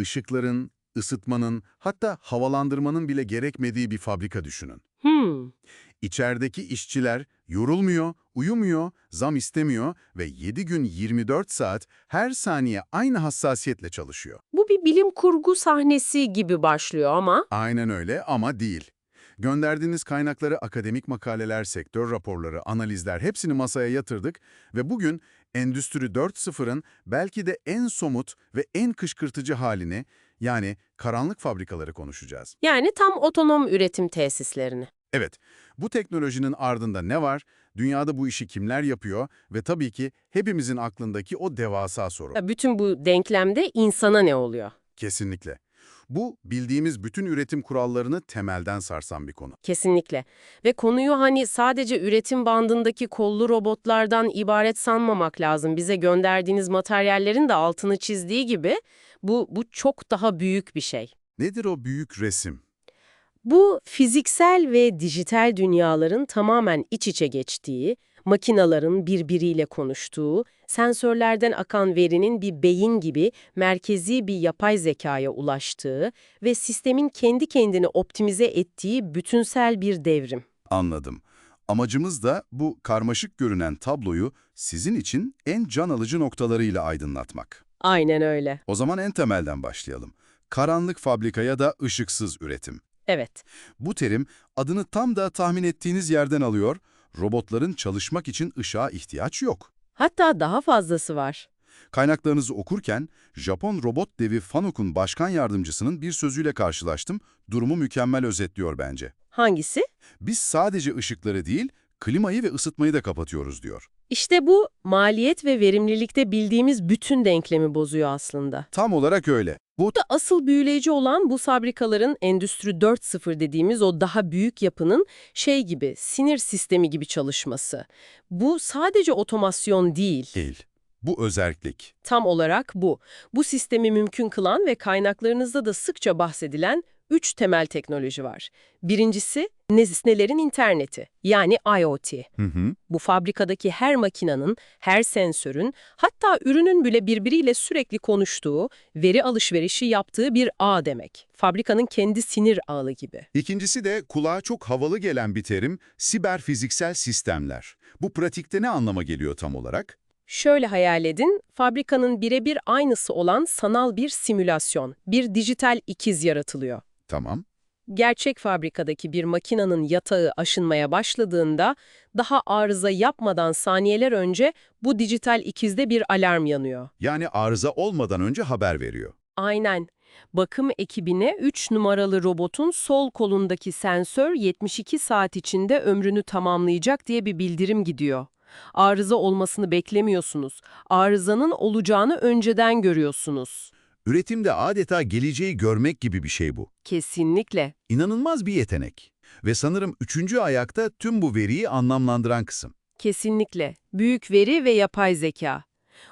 ışıkların, ısıtmanın, hatta havalandırmanın bile gerekmediği bir fabrika düşünün. Hmm, İçerideki işçiler yorulmuyor, uyumuyor, zam istemiyor ve 7 gün 24 saat her saniye aynı hassasiyetle çalışıyor. bu bir bilim kurgu sahnesi gibi başlıyor ama Aynen öyle ama değil. Gönderdiğiniz kaynakları akademik makaleler, sektör raporları, analizler hepsini masaya yatırdık ve bugün Endüstri 4.0'ın belki de en somut ve en kışkırtıcı halini yani karanlık fabrikaları konuşacağız. yani tam otonom üretim tesislerini. Evet, bu teknolojinin ardında ne var, dünyada bu işi kimler yapıyor ve tabii ki hepimizin aklındaki o devasa soru. Ya Bütün bu denklemde insana ne oluyor? Kesinlikle. Bu bildiğimiz bütün üretim kurallarını temelden sarsan bir konu. Kesinlikle. Ve konuyu hani sadece üretim bandındaki kollu robotlardan ibaret sanmamak lazım. Bize gönderdiğiniz materyallerin de altını çizdiği gibi bu, bu çok daha büyük bir şey. Nedir o büyük resim? Bu fiziksel ve dijital dünyaların tamamen iç içe geçtiği, makinaların birbiriyle konuştuğu, sensörlerden akan verinin bir beyin gibi merkezi bir yapay zekaya ulaştığı ve sistemin kendi kendini optimize ettiği bütünsel bir devrim. Anladım. Amacımız da bu karmaşık görünen tabloyu sizin için en can alıcı noktalarıyla aydınlatmak. Aynen öyle. O zaman en temelden başlayalım. Karanlık fabrika ya da ışıksız üretim. Evet. Bu terim adını tam da tahmin ettiğiniz yerden alıyor. Robotların çalışmak için ışığa ihtiyaç yok. Hatta daha fazlası var. Kaynaklarınızı okurken Japon robot devi Fanuk'un başkan yardımcısının bir sözüyle karşılaştım. Durumu mükemmel özetliyor bence. Hangisi? Biz sadece ışıkları değil, klimayı ve ısıtmayı da kapatıyoruz diyor. İşte bu maliyet ve verimlilikte bildiğimiz bütün denklemi bozuyor aslında. Tam olarak öyle. Bu Burada asıl büyüleyici olan bu fabrikaların Endüstri 4.0 dediğimiz o daha büyük yapının şey gibi, sinir sistemi gibi çalışması. Bu sadece otomasyon değil. değil. Bu özellik. Tam olarak bu. Bu sistemi mümkün kılan ve kaynaklarınızda da sıkça bahsedilen üç temel teknoloji var. Birincisi nesnelerin interneti yani IoT. Hı hı. Bu fabrikadaki her makinenin, her sensörün, hatta ürünün bile birbiriyle sürekli konuştuğu, veri alışverişi yaptığı bir ağ demek. Fabrikanın kendi sinir ağı gibi. İkincisi de kulağa çok havalı gelen bir terim, siber fiziksel sistemler. Bu pratikte ne anlama geliyor tam olarak? Şöyle hayal edin, fabrikanın birebir aynısı olan sanal bir simülasyon, bir dijital ikiz yaratılıyor. Tamam. Gerçek fabrikadaki bir makinenin yatağı aşınmaya başladığında, daha arıza yapmadan saniyeler önce bu dijital ikizde bir alarm yanıyor. Yani arıza olmadan önce haber veriyor. Aynen. Bakım ekibine 3 numaralı robotun sol kolundaki sensör 72 saat içinde ömrünü tamamlayacak diye bir bildirim gidiyor. Arıza olmasını beklemiyorsunuz. Arızanın olacağını önceden görüyorsunuz. Üretimde adeta geleceği görmek gibi bir şey bu. Kesinlikle. İnanılmaz bir yetenek. Ve sanırım üçüncü ayakta tüm bu veriyi anlamlandıran kısım. Kesinlikle. Büyük veri ve yapay zeka.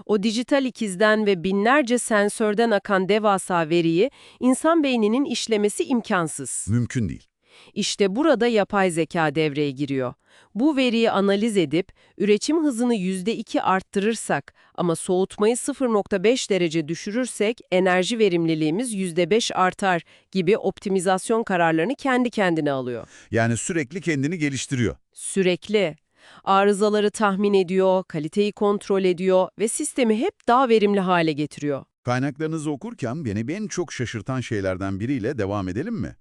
O dijital ikizden ve binlerce sensörden akan devasa veriyi insan beyninin işlemesi imkansız. Mümkün değil. İşte burada yapay zeka devreye giriyor. Bu veriyi analiz edip üretim hızını %2 arttırırsak ama soğutmayı 0.5 derece düşürürsek enerji verimliliğimiz %5 artar gibi optimizasyon kararlarını kendi kendine alıyor. Yani sürekli kendini geliştiriyor. Sürekli. Arızaları tahmin ediyor, kaliteyi kontrol ediyor ve sistemi hep daha verimli hale getiriyor. Kaynaklarınızı okurken beni en çok şaşırtan şeylerden biriyle devam edelim mi?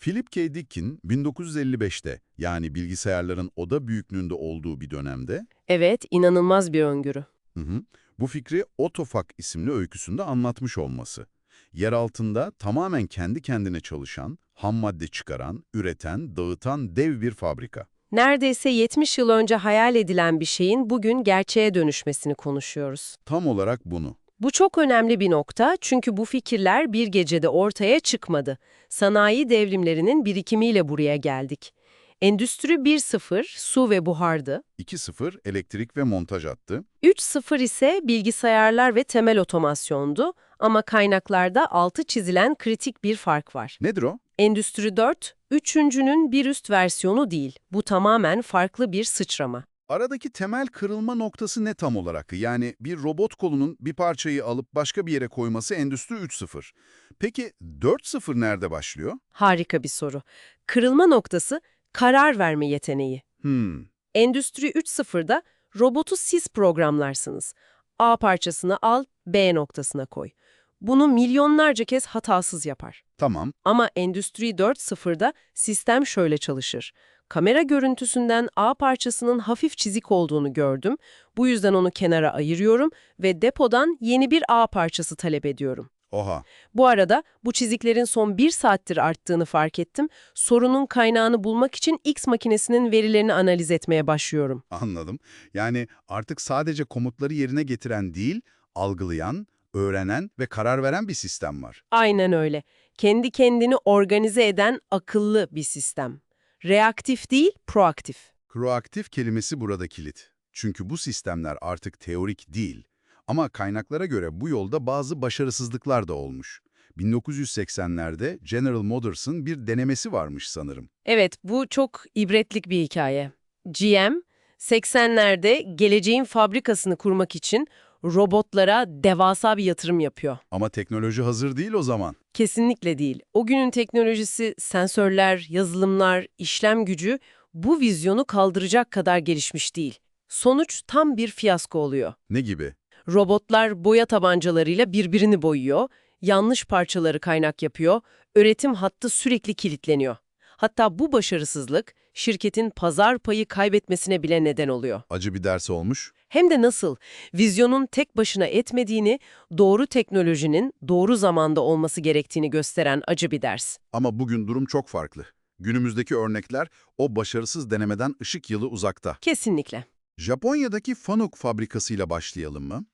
Philip K. Dick'in 1955'te yani bilgisayarların oda büyüklüğünde olduğu bir dönemde Evet, inanılmaz bir öngörü. hı hı, bu fikri Otofak isimli öyküsünde anlatmış olması. Yer altında tamamen kendi kendine çalışan, ham madde çıkaran, üreten, dağıtan dev bir fabrika. Neredeyse 70 yıl önce hayal edilen bir şeyin bugün gerçeğe dönüşmesini konuşuyoruz. Tam olarak bunu. Bu çok önemli bir nokta çünkü bu fikirler bir gecede ortaya çıkmadı. Sanayi devrimlerinin birikimiyle buraya geldik. Endüstri 1.0 su ve buhardı. 2.0 elektrik ve montaj hattı. 3.0 ise bilgisayarlar ve temel otomasyondu ama kaynaklarda altı çizilen kritik bir fark var. Nedir o? Endüstri 4, üçüncünün bir üst versiyonu değil. Bu tamamen farklı bir sıçrama. Aradaki temel kırılma noktası ne tam olarak? Yani bir robot kolunun bir parçayı alıp başka bir yere koyması Endüstri 3.0. Peki 4.0 nerede başlıyor? Harika bir soru. Kırılma noktası karar verme yeteneği. Hmm, Endüstri 3.0'da robotu siz programlarsınız. A parçasını al, B noktasına koy. Bunu milyonlarca kez hatasız yapar. tamam. Ama Endüstri 4.0'da sistem şöyle çalışır. Kamera görüntüsünden A parçasının hafif çizik olduğunu gördüm. Bu yüzden onu kenara ayırıyorum ve depodan yeni bir A parçası talep ediyorum. Oha. Bu arada bu çiziklerin son bir saattir arttığını fark ettim. Sorunun kaynağını bulmak için X makinesinin verilerini analiz etmeye başlıyorum. Anladım. Yani artık sadece komutları yerine getiren değil, algılayan, öğrenen ve karar veren bir sistem var. Aynen öyle. Kendi kendini organize eden akıllı bir sistem. Reaktif değil, proaktif. Proaktif kelimesi burada kilit. Çünkü bu sistemler artık teorik değil. Ama kaynaklara göre bu yolda bazı başarısızlıklar da olmuş. 1980'lerde General Motors'ın bir denemesi varmış sanırım. Evet, bu çok ibretlik bir hikaye. GM, 80'lerde geleceğin fabrikasını kurmak için robotlara devasa bir yatırım yapıyor. Ama teknoloji hazır değil o zaman. Kesinlikle değil. O günün teknolojisi, sensörler, yazılımlar, işlem gücü bu vizyonu kaldıracak kadar gelişmiş değil. Sonuç tam bir fiyasko oluyor. Ne gibi? Robotlar boya tabancalarıyla birbirini boyuyor, yanlış parçaları kaynak yapıyor, üretim hattı sürekli kilitleniyor. Hatta bu başarısızlık şirketin pazar payı kaybetmesine bile neden oluyor. Acı bir ders olmuş. Hem de nasıl? Vizyonun tek başına etmediğini, doğru teknolojinin doğru zamanda olması gerektiğini gösteren acı bir ders. Ama bugün durum çok farklı. Günümüzdeki örnekler o başarısız denemeden ışık yılı uzakta. Kesinlikle. Japonya'daki Fanuc fabrikasıyla başlayalım mı?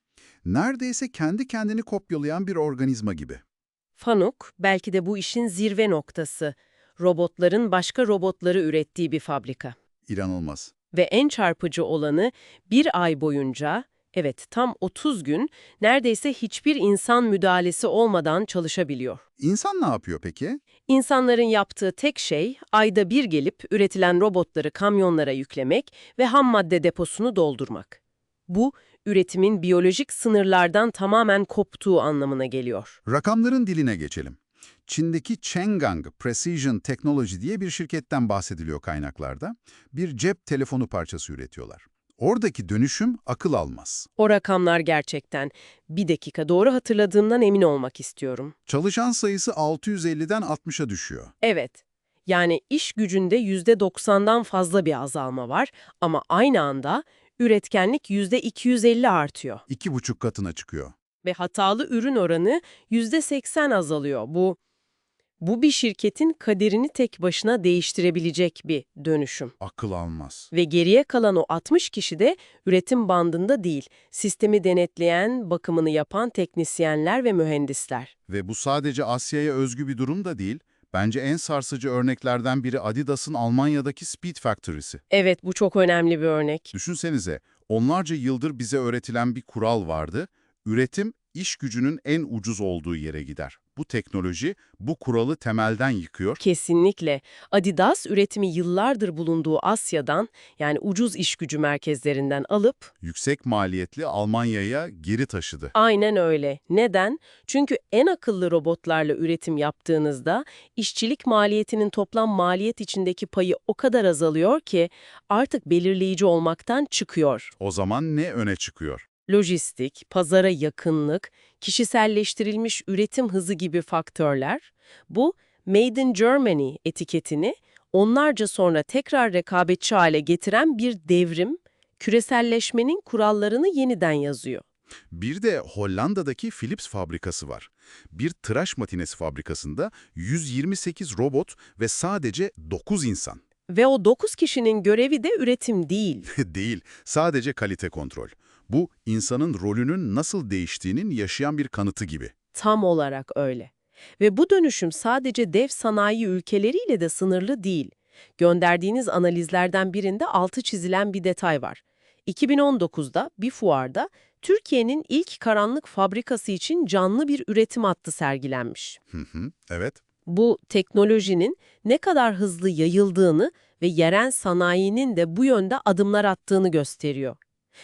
Neredeyse kendi kendini kopyalayan bir organizma gibi. Fanuc belki de bu işin zirve noktası. Robotların başka robotları ürettiği bir fabrika. İnanılmaz. Ve en çarpıcı olanı bir ay boyunca, evet tam 30 gün, neredeyse hiçbir insan müdahalesi olmadan çalışabiliyor. İnsan ne yapıyor peki? İnsanların yaptığı tek şey ayda bir gelip üretilen robotları kamyonlara yüklemek ve ham madde deposunu doldurmak. Bu, üretimin biyolojik sınırlardan tamamen koptuğu anlamına geliyor. Rakamların diline geçelim. Çin'deki Chang'an Precision Technology diye bir şirketten bahsediliyor kaynaklarda. Bir cep telefonu parçası üretiyorlar. Oradaki dönüşüm akıl almaz. O rakamlar gerçekten. Bir dakika doğru hatırladığımdan emin olmak istiyorum. Çalışan sayısı 650'den 60'a düşüyor. Evet. Yani iş gücünde %90'dan fazla bir azalma var ama aynı anda üretkenlik %250 artıyor. İki buçuk katına çıkıyor. ve hatalı ürün oranı %80 azalıyor. Bu bu bir şirketin kaderini tek başına değiştirebilecek bir dönüşüm. Akıl almaz. Ve geriye kalan o 60 kişi de üretim bandında değil, sistemi denetleyen, bakımını yapan teknisyenler ve mühendisler. Ve bu sadece Asya'ya özgü bir durum da değil. Bence en sarsıcı örneklerden biri Adidas'ın Almanya'daki Speed Factory'si. Evet, bu çok önemli bir örnek. Düşünsenize, onlarca yıldır bize öğretilen bir kural vardı. Üretim, iş gücünün en ucuz olduğu yere gider. Bu teknoloji, bu kuralı temelden yıkıyor. Kesinlikle. Adidas üretimi yıllardır bulunduğu Asya'dan, yani ucuz iş gücü merkezlerinden alıp Yüksek maliyetli Almanya'ya geri taşıdı. Aynen öyle. Neden? Çünkü en akıllı robotlarla üretim yaptığınızda işçilik maliyetinin toplam maliyet içindeki payı o kadar azalıyor ki artık belirleyici olmaktan çıkıyor. O zaman ne öne çıkıyor? Lojistik, pazara yakınlık, kişiselleştirilmiş üretim hızı gibi faktörler bu Made in Germany etiketini onlarca sonra tekrar rekabetçi hale getiren bir devrim, küreselleşmenin kurallarını yeniden yazıyor. Bir de Hollanda'daki Philips fabrikası var. Bir tıraş makinesi fabrikasında 128 robot ve sadece 9 insan. Ve o 9 kişinin görevi de üretim değil. Değil, sadece kalite kontrol. Bu, insanın rolünün nasıl değiştiğinin yaşayan bir kanıtı gibi. Tam olarak öyle. Ve bu dönüşüm sadece dev sanayi ülkeleriyle de sınırlı değil. Gönderdiğiniz analizlerden birinde altı çizilen bir detay var. 2019'da bir fuarda Türkiye'nin ilk karanlık fabrikası için canlı bir üretim hattı sergilenmiş. Hı hı, evet. Bu teknolojinin ne kadar hızlı yayıldığını ve yerel sanayinin de bu yönde adımlar attığını gösteriyor.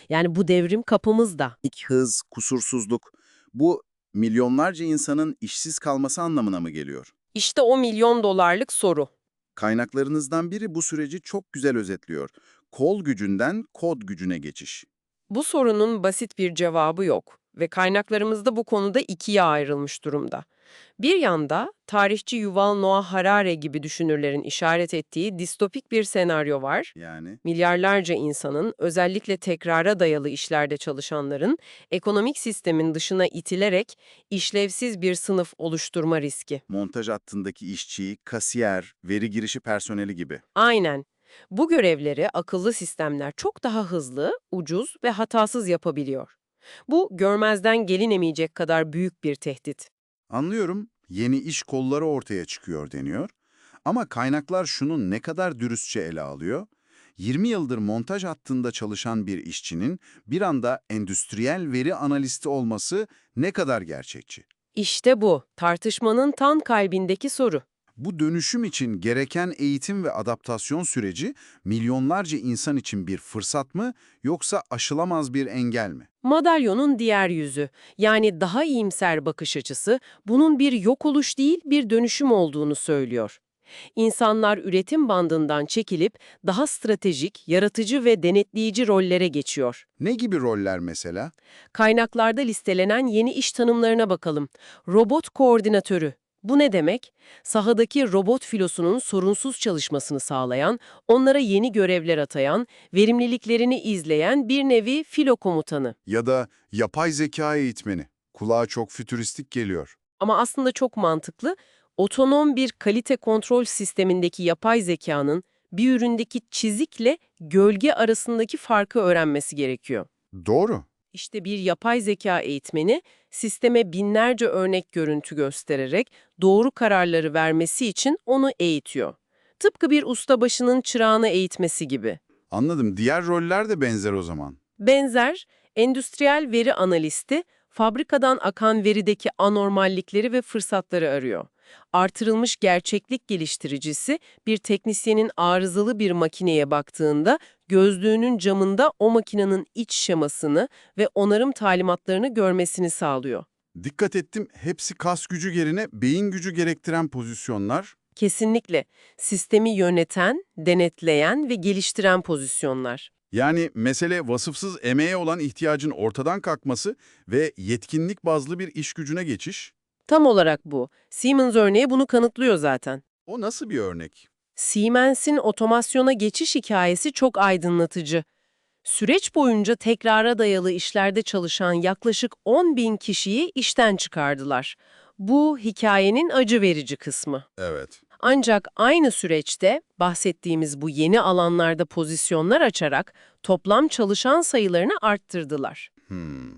Yani bu devrim kapımızda. İlk hız, kusursuzluk bu milyonlarca insanın işsiz kalması anlamına mı geliyor? İşte o milyon dolarlık soru. Kaynaklarınızdan biri bu süreci çok güzel özetliyor. Kol gücünden kod gücüne geçiş. Bu sorunun basit bir cevabı yok ve kaynaklarımız da bu konuda ikiye ayrılmış durumda. Bir yanda tarihçi Yuval Noah Harari gibi düşünürlerin işaret ettiği distopik bir senaryo var. Yani Milyarlarca insanın, özellikle tekrara dayalı işlerde çalışanların, ekonomik sistemin dışına itilerek işlevsiz bir sınıf oluşturma riski. montaj hattındaki işçi, kasiyer, veri girişi personeli gibi. Aynen. Bu görevleri akıllı sistemler çok daha hızlı, ucuz ve hatasız yapabiliyor. Bu görmezden gelinemeyecek kadar büyük bir tehdit. Anlıyorum, yeni iş kolları ortaya çıkıyor deniyor. Ama kaynaklar şunun ne kadar dürüstçe ele alıyor? 20 yıldır montaj hattında çalışan bir işçinin bir anda endüstriyel veri analisti olması ne kadar gerçekçi? İşte bu, tartışmanın tan kalbindeki soru. Bu dönüşüm için gereken eğitim ve adaptasyon süreci milyonlarca insan için bir fırsat mı yoksa aşılamaz bir engel mi? Madalyonun diğer yüzü, yani daha iyimser bakış açısı, bunun bir yok oluş değil bir dönüşüm olduğunu söylüyor. İnsanlar üretim bandından çekilip daha stratejik, yaratıcı ve denetleyici rollere geçiyor. Ne gibi roller mesela? Kaynaklarda listelenen yeni iş tanımlarına bakalım. Robot koordinatörü. Bu ne demek? Sahadaki robot filosunun sorunsuz çalışmasını sağlayan, onlara yeni görevler atayan, verimliliklerini izleyen bir nevi filo komutanı. Ya da yapay zeka eğitmeni. Kulağa çok fütüristik geliyor. Ama aslında çok mantıklı. Otonom bir kalite kontrol sistemindeki yapay zekanın bir üründeki çizikle gölge arasındaki farkı öğrenmesi gerekiyor. Doğru. İşte bir yapay zeka eğitmeni sisteme binlerce örnek görüntü göstererek doğru kararları vermesi için onu eğitiyor. Tıpkı bir ustabaşının çırağını eğitmesi gibi. Anladım. Diğer roller de benzer o zaman. Benzer, endüstriyel veri analisti fabrikadan akan verideki anormallikleri ve fırsatları arıyor. Artırılmış gerçeklik geliştiricisi bir teknisyenin arızalı bir makineye baktığında gözlüğünün camında o makinenin iç şemasını ve onarım talimatlarını görmesini sağlıyor. Dikkat ettim, hepsi kas gücü yerine beyin gücü gerektiren pozisyonlar. Kesinlikle sistemi yöneten, denetleyen ve geliştiren pozisyonlar. Yani mesele vasıfsız emeğe olan ihtiyacın ortadan kalkması ve yetkinlik bazlı bir iş gücüne geçiş. Tam olarak bu. Siemens örneği bunu kanıtlıyor zaten. O nasıl bir örnek? Siemens'in otomasyona geçiş hikayesi çok aydınlatıcı. Süreç boyunca tekrara dayalı işlerde çalışan yaklaşık 10 bin kişiyi işten çıkardılar. Bu hikayenin acı verici kısmı. Evet. Ancak aynı süreçte bahsettiğimiz bu yeni alanlarda pozisyonlar açarak toplam çalışan sayılarını arttırdılar. Hmm.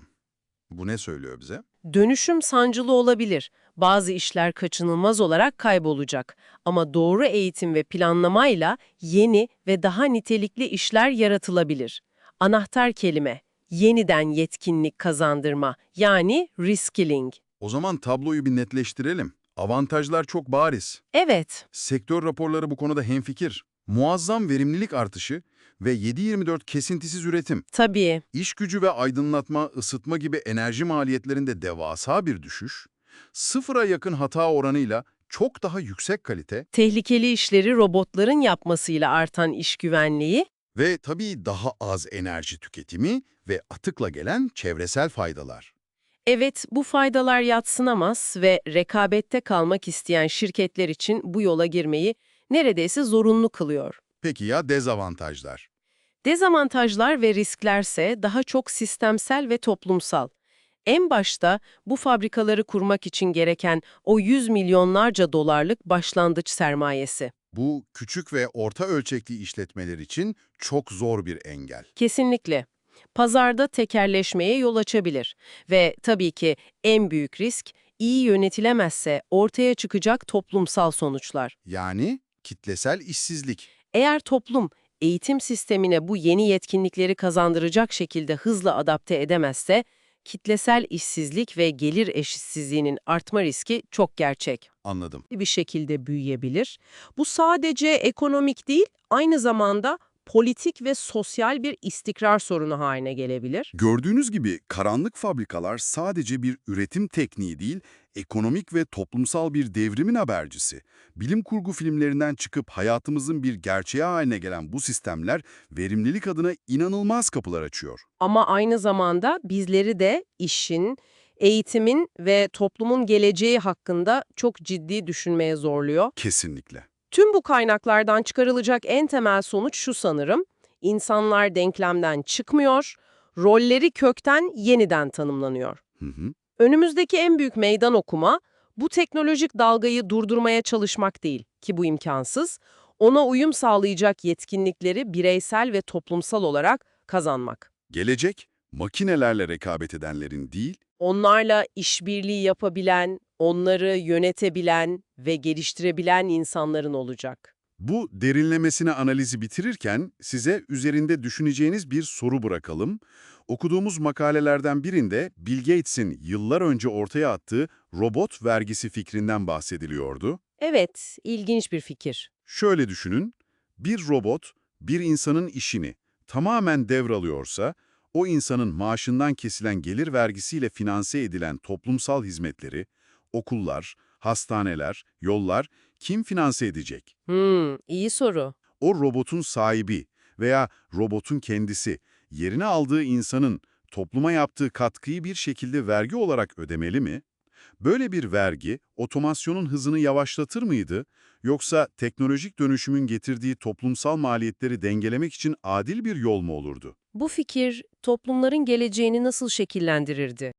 Bu ne söylüyor bize? Dönüşüm sancılı olabilir. Bazı işler kaçınılmaz olarak kaybolacak. Ama doğru eğitim ve planlamayla yeni ve daha nitelikli işler yaratılabilir. Anahtar kelime, yeniden yetkinlik kazandırma yani reskilling. O zaman tabloyu bir netleştirelim. Avantajlar çok bariz. Evet, Sektör raporları bu konuda hemfikir. Muazzam verimlilik artışı ve 7-24 kesintisiz üretim. tabii. İş gücü ve aydınlatma, ısıtma gibi enerji maliyetlerinde devasa bir düşüş, sıfıra yakın hata oranıyla çok daha yüksek kalite Tehlikeli işleri robotların yapmasıyla artan iş güvenliği, ve tabii daha az enerji tüketimi ve atıkla gelen çevresel faydalar. Evet, bu faydalar yatsınamaz ve rekabette kalmak isteyen şirketler için bu yola girmeyi neredeyse zorunlu kılıyor. Peki ya dezavantajlar? Dezavantajlar ve risklerse daha çok sistemsel ve toplumsal. En başta bu fabrikaları kurmak için gereken o 100 milyonlarca dolarlık başlangıç sermayesi. Bu küçük ve orta ölçekli işletmeler için çok zor bir engel. Kesinlikle. Pazarda tekerleşmeye yol açabilir ve tabii ki en büyük risk iyi yönetilemezse ortaya çıkacak toplumsal sonuçlar. Yani kitlesel işsizlik. Eğer toplum eğitim sistemine bu yeni yetkinlikleri kazandıracak şekilde hızla adapte edemezse kitlesel işsizlik ve gelir eşitsizliğinin artma riski çok gerçek. Anladım. bir şekilde büyüyebilir. Bu sadece ekonomik değil, aynı zamanda politik ve sosyal bir istikrar sorunu haline gelebilir. Gördüğünüz gibi karanlık fabrikalar sadece bir üretim tekniği değil, ekonomik ve toplumsal bir devrimin habercisi. Bilim kurgu filmlerinden çıkıp hayatımızın bir gerçeği haline gelen bu sistemler verimlilik adına inanılmaz kapılar açıyor. Ama aynı zamanda bizleri de işin, eğitimin ve toplumun geleceği hakkında çok ciddi düşünmeye zorluyor. Kesinlikle. Tüm bu kaynaklardan çıkarılacak en temel sonuç şu sanırım. İnsanlar denklemden çıkmıyor, rolleri kökten yeniden tanımlanıyor. Hı hı. Önümüzdeki en büyük meydan okuma, bu teknolojik dalgayı durdurmaya çalışmak değil ki bu imkansız, ona uyum sağlayacak yetkinlikleri bireysel ve toplumsal olarak kazanmak. Gelecek, makinelerle rekabet edenlerin değil, Onlarla işbirliği yapabilen, onları yönetebilen ve geliştirebilen insanların olacak. Bu derinlemesine analizi bitirirken size üzerinde düşüneceğiniz bir soru bırakalım. Okuduğumuz makalelerden birinde Bill Gates'in yıllar önce ortaya attığı robot vergisi fikrinden bahsediliyordu. Evet, ilginç bir fikir. Şöyle düşünün, bir robot bir insanın işini tamamen devralıyorsa, o insanın maaşından kesilen gelir vergisiyle finanse edilen toplumsal hizmetleri, okullar, hastaneler, yollar kim finanse edecek? Hmm, iyi soru. O robotun sahibi veya robotun kendisi yerine aldığı insanın topluma yaptığı katkıyı bir şekilde vergi olarak ödemeli mi? Böyle bir vergi otomasyonun hızını yavaşlatır mıydı yoksa teknolojik dönüşümün getirdiği toplumsal maliyetleri dengelemek için adil bir yol mu olurdu? Bu fikir toplumların geleceğini nasıl şekillendirirdi?